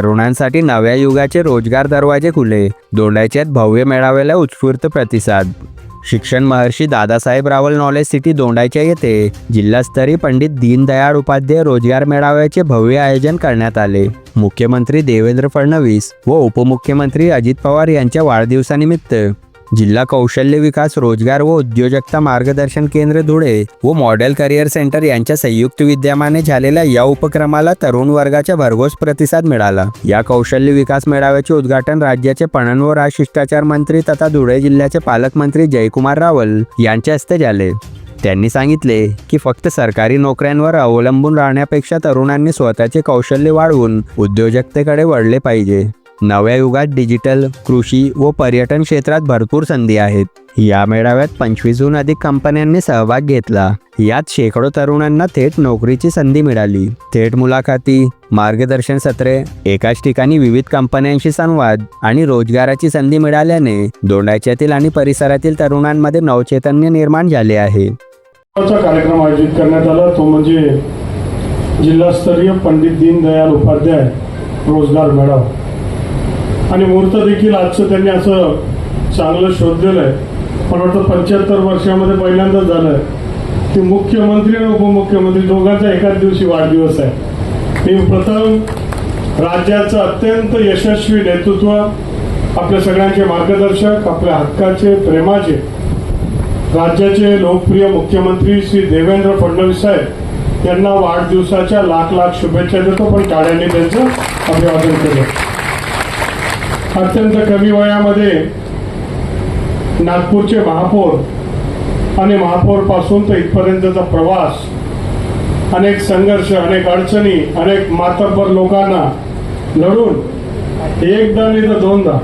तरुणांसाठी नव्या युगाचे रोजगार दरवाजे खुले. दोंडायच्यात भव्य मेळाव्याला उत्स्फूर्त प्रतिसाद. शिक्षण महर्षी दादासाहेब रावल नॉलेज सिटी दोंडाच्या येथे जिल्हास्तरीय पंडित दीनदयाळ उपाध्याय रोजगार मेळाव्याचे भव्य आयोजन करण्यात आले. मुख्यमंत्री देवेंद्र फडणवीस व उपमुख्यमंत्री अजित पवार यांच्या वाढदिवसानिमित्त जिल्हा कौशल्य विकास रोजगार व उद्योजकता मार्गदर्शन केंद्र धुळे व मॉडेल करिअर सेंटर यांच्या संयुक्त विद्यमाने झालेल्या या उपक्रमाला तरुण वर्गाचा भरघोस प्रतिसाद मिळाला. या कौशल्य विकास मेळाव्याचे उद्घाटन राज्याचे पणन व राजशिष्टाचार मंत्री तथा धुळे जिल्ह्याचे पालकमंत्री जयकुमार रावल यांच्या हस्ते झाले. त्यांनी सांगितले की फक्त सरकारी नोकऱ्यांवर अवलंबून राहण्यापेक्षा तरुणांनी स्वतःचे कौशल्य वाढवून उद्योजकतेकडे वळले पाहिजे. नव्या युगात डिजिटल कृषी व पर्यटन क्षेत्रात भरपूर संधी आहेत. या मेळाव्यात पंचवीसहून अधिक कंपन्यांनी सहभाग घेतला. यात शेकडो तरुणांना थेट नोकरीची संधी मिळाली. थेट मुलाखती मार्गदर्शन सत्रे एकाच ठिकाणी विविध कंपन्यांशी संवाद आणि रोजगाराची संधी मिळाल्याने दोंडाच्यातील आणि परिसरातील तरुणांमध्ये नवचैतन्य निर्माण झाले आहे. कार्यक्रम आयोजित करण्यात आला. तो म्हणजे जिल्हास्तरीय पंडित दीनदयाल उपाध्याय रोजगार मेळावा. आणि मुहूर्त देखील आजचं त्यांनी असं चांगलं शोधलेलं आहे. पण वाटतं पंच्याहत्तर वर्षामध्ये पहिल्यांदाच झालं आहे. की मुख्यमंत्री आणि उपमुख्यमंत्री दोघांचा एकाच दिवशी वाढदिवस आहे. मी प्रथम राज्याचं अत्यंत यशस्वी नेतृत्व आपल्या सगळ्यांचे मार्गदर्शक आपल्या हक्काचे प्रेमाचे राज्याचे लोकप्रिय मुख्यमंत्री श्री देवेंद्र फडणवीस साहेब यांना वाढदिवसाच्या लाख लाख शुभेच्छा देतो. पण टाळ्यांनी त्यांचं अभिवादन केलं. अत्यंत कमी वयामध्ये नागपूरचे महापौर आणि महापौरपासून तर इथपर्यंतचा प्रवास अनेक संघर्ष अनेक अडचणी अनेक मातब्बर लोकांना लढून एकदा नाही तर दोनदा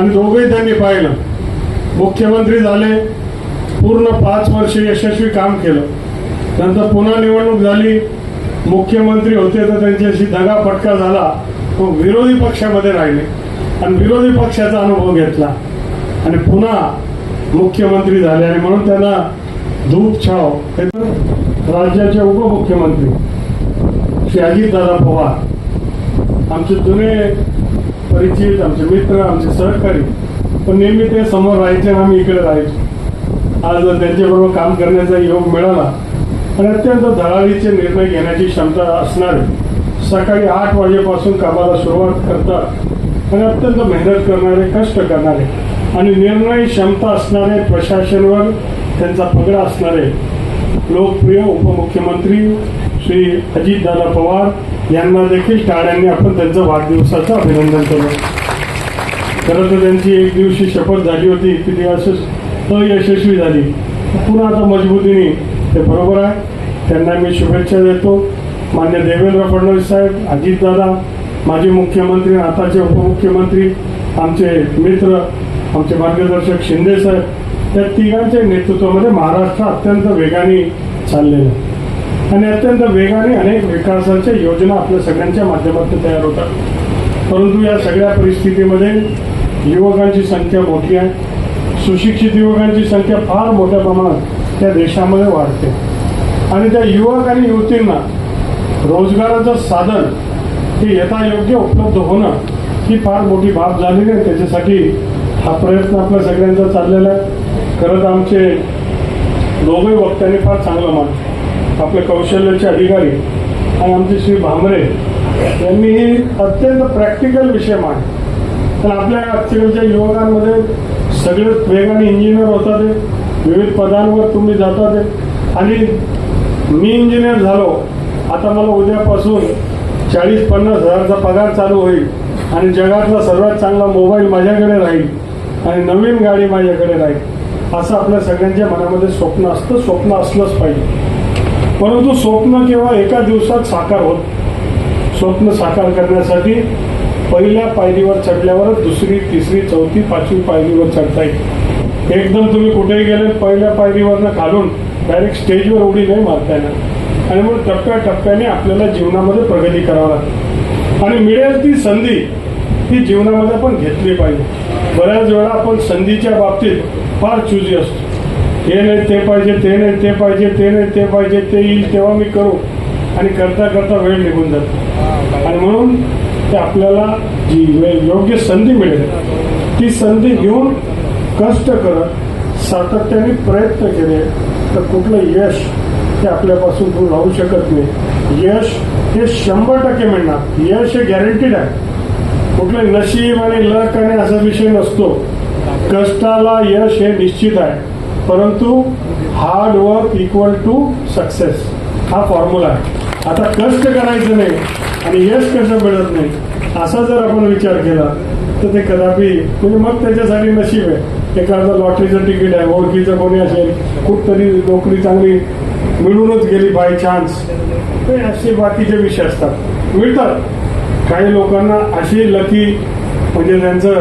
आणि दोघंही त्यांनी पाहिलं. मुख्यमंत्री झाले पूर्ण पाच वर्ष यशस्वी काम केलं. नंतर पुन्हा निवडणूक झाली मुख्यमंत्री होते तर त्यांच्याशी दगा फटका झाला. तो विरोधी पक्षामध्ये राहिले. आणि विरोधी पक्षाचा अनुभव घेतला. आणि पुन्हा मुख्यमंत्री झाले आणि म्हणून त्यांना धूप छाव. हे राज्याचे उपमुख्यमंत्री श्री अजितदादा पवार. आमचे जुने परिचित आमचे मित्र आमचे सहकारी पण नेहमी ते समोर राहायचे आणि आम्ही इकडे राहायचो. आज त्यांच्याबरोबर काम करण्याचा योग मिळाला आणि अत्यंत धडाडीचे निर्णय घेण्याची क्षमता असणारे सकाळी आठ वाजेपासून कामाला सुरुवात करतात. आणि अत्यंत मेहनत करणारे कष्ट करणारे आणि निर्णय क्षमता असणारे प्रशासनवर त्यांचा पगडा असणारे लोकप्रिय उपमुख्यमंत्री श्री अजितदादा पवार यांना देखील टाळ्यांनी आपण त्यांचं वाढदिवसाचं अभिनंदन केलं खरं तर त्यांची एक दिवशी शपथ झाली होती की ती असंच अयशस्वी झाली. पुन्हा आता मजबूतीने ते बरोबर आहे. त्यांना मी शुभेच्छा देतो. मान्य देवेंद्र फडणवीस साहेब अजितदादा माजी मुख्यमंत्री आताचे उपमुख्यमंत्री आमचे मित्र आमचे मार्गदर्शक शिंदे साहेब त्या तिघांच्या नेतृत्वामध्ये महाराष्ट्र अत्यंत वेगाने चाललेलं आहे. आणि अत्यंत वेगाने अनेक विकासाच्या योजना आपल्या सगळ्यांच्या माध्यमातून तयार होतात. परंतु या सगळ्या परिस्थितीमध्ये युवकांची संख्या मोठी आहे. सुशिक्षित युवकांची संख्या फार मोठ्या प्रमाणात त्या देशामध्ये वाढते. आणि त्या युवक आणि युवतींना रोजगाराचं साधन हे यथायोग्य उपलब्ध होणं ही फार मोठी बाब झालेली आहे. त्याच्यासाठी हा प्रयत्न आपल्या सगळ्यांचा चाललेला आहे. खरंच आमचे दोघंही वक्त्यांनी फार चांगलं मान आपले कौशल्याचे अधिकारी आणि आमचे श्री भांबरे यांनी ही अत्यंत प्रॅक्टिकल विषय मान तर आपल्या आजकालच्या युवकांमध्ये सगळे वेगाने इंजिनियर होतात विविध पदांवर तुम्ही जातात आणि मी इंजिनियर झालो आता मला उद्यापासून चाळीस पन्नास हजारचा पगार चालू होईल आणि जगातला सर्वात चांगला मोबाईल माझ्याकडे राहील आणि नवीन गाडी माझ्याकडे राहील असं आपल्या सगळ्यांच्या मनामध्ये स्वप्न असतं. स्वप्न असलंच पाहिजे. परंतु स्वप्न केव्हा एका दिवसात साकार होत स्वप्न साकार करण्यासाठी पहिल्या पायरीवर चढल्यावरच दुसरी तिसरी चौथी पाचवी पायरीवर चढता येईल. एकदम तुम्ही कुठेही गेले पहिल्या पायरीवरनं खालून डायरेक्ट स्टेजवर उडी नाही मारता येणार. आणि मग टप्प्याटप्प्याने आपल्याला जीवनामध्ये प्रगती करावी लागते. आणि मिळेल ती संधी ती जीवनामध्ये आपण घेतली पाहिजे. बऱ्याच वेळा आपण संधीच्या बाबतीत फार चुजी असतो. हे नाही ते पाहिजे ते नाही ते पाहिजे ते नाही ते पाहिजे ते येईल तेव्हा मी करू. आणि करता करता वेळ निघून जातो. आणि म्हणून ते आपल्याला जी योग्य संधी मिळेल ती संधी घेऊन कष्ट करत सातत्याने प्रयत्न केले तर कुठलं यश ते आपल्यापासून दूर राहू शकत नाही. यश हे शंभर टक्के मिळणार. यश हे गॅरंटीड आहे. कुठलं नशीब आणि लक आणि असा विषय नसतो. कष्टाला यश हे निश्चित आहे. परंतु hard work equal to success हा फॉर्म्युला आहे. आता कष्ट करायचं नाही आणि यश कसं मिळत नाही असा जर आपण विचार केला तर ते कदापि म्हणजे मग त्याच्यासाठी नशीब आहे. एखादं लॉटरीचं तिकीट आहे ओळखीचं कोणी असेल कुठतरी नोकरी चांगली मिळूनच गेली बाय चान्स ते असे बाकीचे विषय असतात. मिळतात. काही लोकांना अशी लकी म्हणजे त्यांचं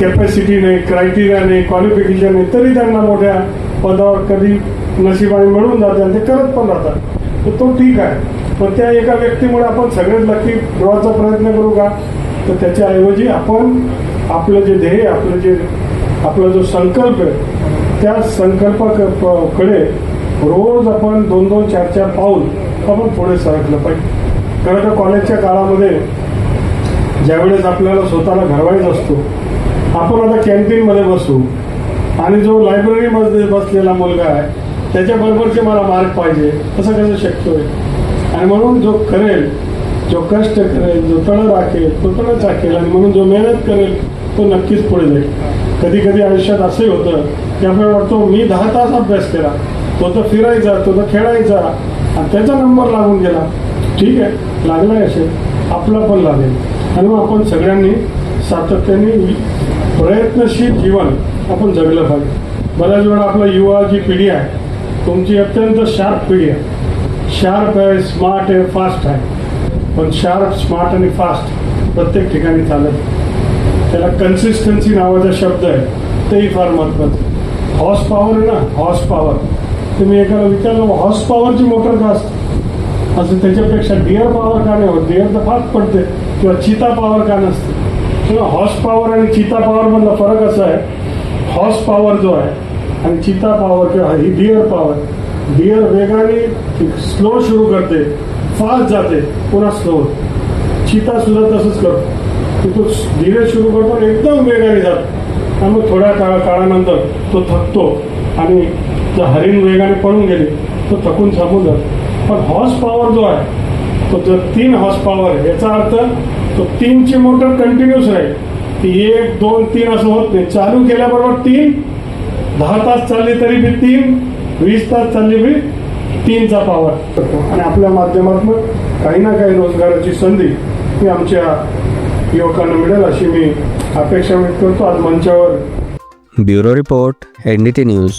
कॅपॅसिटी नाही क्रायटेरिया नाही क्वालिफिकेशन नाही तरी त्यांना मोठ्या पदावर कधी नशिबाने मिळून जाते आणि ते करत पण राहतात. तर तो ठीक आहे. पण त्या एका व्यक्तीमुळे आपण सगळेच लकी ड्रॉचा प्रयत्न करू का? तर त्याच्याऐवजी आपण आपलं जे ध्येय आपलं जे आपला जो संकल्प आहे त्या संकल्पाकडे रोज आपण दोन दोन चार चार पाऊल आपण पुढे सरकलं पाहिजे. खरं तर कॉलेजच्या काळामध्ये ज्यावेळेस आपल्याला स्वतःला घडवायचा असतो आपण आता कॅन्टीनमध्ये बसू आणि जो लायब्ररीमध्ये बसलेला मुलगा आहे त्याच्याबरोबरचे मला मार्क पाहिजे असं कसं शक्य होईल? आणि म्हणून जो करेल जो कष्ट करेल जो तळ राखेल तो तळ राखेल आणि म्हणून जो मेहनत करेल तो नक्कीच पुढे जाईल. कधी कधी आयुष्यात असंही होतं की आपल्याला वाटतो मी दहा तास अभ्यास केला तो तर फिरायचा तो तर खेळायचा आणि त्याचा नंबर लागून गेला. ठीक आहे लागलाय असेल आपला पण लागेल. आणि मग आपण सगळ्यांनी सातत्याने प्रयत्नशील जीवन आपण जगलं पाहिजे. बऱ्याच वेळा आपला युवा जी पिढी आहे तुमची अत्यंत शार्प पिढी आहे. शार्प आहे स्मार्ट आहे फास्ट आहे. पण शार्प स्मार्ट आणि फास्ट प्रत्येक ठिकाणी चालत त्याला कन्सिस्टन्सी नावाचा शब्द आहे. तेही फार महत्वाचं हॉर्स पॉवर आहे ना? हॉर्स पॉवर तुम्ही एकाला विचारलं हॉर्स पॉवरची मोटर का असते असं त्याच्यापेक्षा डिअर पॉवर का नाही होत? डिअर तर फास्ट पडते किंवा चिता पॉवर का नसते. किंवा हॉर्स पॉवर आणि चिता पॉवर मधला फरक असा आहे हॉर्स पॉवर जो आहे आणि चिता पॉवर किंवा ही डिअर पॉवर डिअर वेगाने स्लो सुरू करते फास्ट जाते पुन्हा स्लो चिता सुद्धा तसंच करतो. की तो धीरे सुरू करतो आणि एकदम वेगाने जातो. आणि मग थोड्या काळा काळानंतर तो थकतो आणि जर हरिण वेगाने पळून गेले तो थकून थांबून जातो. पण हॉर्स पॉवर जो आहे तो जर तीन हॉर्स पॉवर याचा अर्थ तो तीनची मोटर कंटिन्युअस राहील. ती एक दोन तीन असं होत नाही. चालू केल्याबरोबर तीन दहा तास चालली तरी बी तीन वीस तास चालली बी तीनचा पॉवर करतो आणि आपल्या माध्यमातून काही ना काही रोजगाराची संधी ही आमच्या युवकांना मिळेल अशी मी अपेक्षा व्यक्त करतो. आज मंचावर bureau report N D T news.